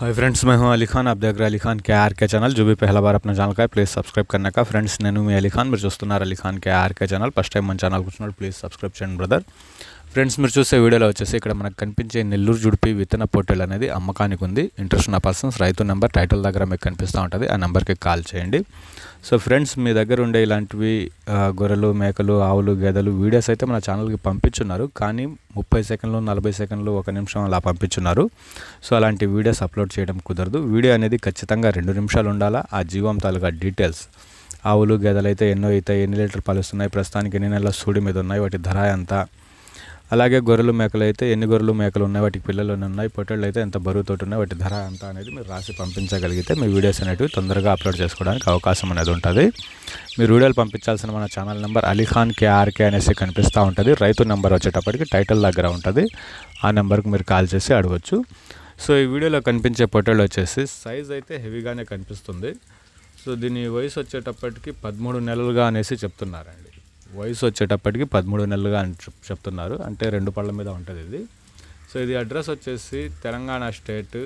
Hi friends मैं हूँ अली खान। आप देख रहे हैं अली खान के आर के चैनल। जो भी पहला बार अपना चैनल का है प्लीज़ सब्सक्राइब करने का। फ्रेंड्स नैनू में अली खान, मेरे दोस्तों नार Ali Khan K R K channel. First time मन चैनल कुछ नोट प्लीज़ सब्सक्राइब चैन ब्रदर ఫ్రెండ్స్ మీరు చూసే వీడియోలో వచ్చేసి ఇక్కడ మనకు కనిపించే నెల్లూరు జుడిపి విత్తన పోర్టల్ అనేది అమ్మకానికి ఉంది. ఇంట్రెస్ట్ ఉన్న పర్సన్స్ రైతు నెంబర్ టైటిల్ దగ్గర మీకు కనిపిస్తూ ఉంటుంది. ఆ నెంబర్కి కాల్ చేయండి. సో ఫ్రెండ్స్ మీ దగ్గర ఉండే ఇలాంటివి గొర్రెలు మేకలు ఆవులు గేదెలు వీడియోస్ అయితే మన ఛానల్కి పంపించున్నారు. కానీ ముప్పై సెకండ్లు నలభై సెకండ్లు ఒక నిమిషం అలా పంపించున్నారు. సో అలాంటి వీడియోస్ అప్లోడ్ చేయడం కుదరదు. వీడియో అనేది ఖచ్చితంగా రెండు నిమిషాలు ఉండాలా? ఆ జీవం తాలూకా డీటెయిల్స్. ఆవులు గేదెలు అయితే ఎన్నో అవుతాయి ఎన్ని లీటర్ పాలుస్తున్నాయి ప్రస్తుతానికి ఎన్ని నెలల సూడి మీద ఉన్నాయి? వాటి ధర ఎంత? అలాగే గొర్రెలు మేకలు అయితే ఎన్ని గొర్రెలు మేకలు ఉన్నాయి? వాటికి పిల్లలు ఉన్నాయి. పొట్టేళ్ళు అయితే ఎంత బరువుతోటి ఉన్నాయి? వాటి ధర ఎంత అనేది మీరు రాసి పంపించగలిగితే మీ వీడియోస్ అనేటివి తొందరగా అప్లోడ్ చేసుకోవడానికి అవకాశం అనేది ఉంటుంది. మీరు వీడియోలు పంపించాల్సిన మన ఛానల్ నెంబర్ అలీఖాన్ కేఆర్కే అనేసి కనిపిస్తూ ఉంటుంది. రైతు నెంబర్ వచ్చేటప్పటికి టైటిల్ దగ్గర ఉంటుంది. ఆ నెంబర్కి మీరు కాల్ చేసి అడగచ్చు. సో ఈ వీడియోలో కనిపించే పొట్టేళ్ళు వచ్చేసి సైజ్ అయితే హెవీగానే కనిపిస్తుంది. సో దీని వయసు వచ్చేటప్పటికి పదమూడు నెలలుగా అనేసి చెప్తున్నారండి. వయసు వచ్చేటప్పటికి పదమూడు నెలలుగా అని చెప్తున్నారు. అంటే రెండు పళ్ళ మీద ఉంటుంది ఇది. సో ఇది అడ్రస్ వచ్చేసి తెలంగాణ స్టేట్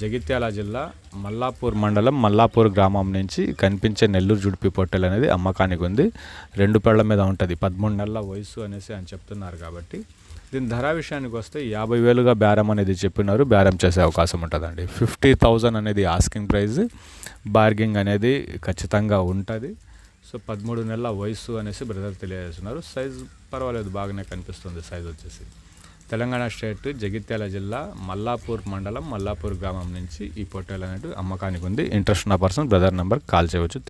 జగిత్యాల జిల్లా మల్లాపూర్ మండలం మల్లాపూర్ గ్రామం నుంచి కనిపించే నెల్లూరు జుడిపి పొట్టెల్ అనేది అమ్మకానికి ఉంది. రెండు పళ్ళ మీద ఉంటుంది. పదమూడు నెలల వయసు అనేసి అని చెప్తున్నారు కాబట్టి. దీని ధర విషయానికి వస్తే యాభై వేలుగా బేరం అనేది చెప్పినారు. బేరం చేసే అవకాశం ఉంటుందండి. ఫిఫ్టీ థౌజండ్ అనేది ఆస్కింగ్ ప్రైస్ బార్గింగ్ అనేది ఖచ్చితంగా ఉంటుంది. సో పదమూడు నెలల వయసు అనేసి బ్రదర్ తెలియజేస్తున్నారు. సైజ్ పర్వాలేదు బాగానే కనిపిస్తుంది సైజ్ వచ్చేసి. తెలంగాణ స్టేట్ జగిత్యాల జిల్లా మల్లాపూర్ మండలం మల్లాపూర్ గ్రామం నుంచి ఈ పొట్టేలు అనేది అమ్మకానికి ఉంది. ఇంట్రెస్ట్ ఉన్న పర్సన్ బ్రదర్ నెంబర్ కాల్ చేయవచ్చు.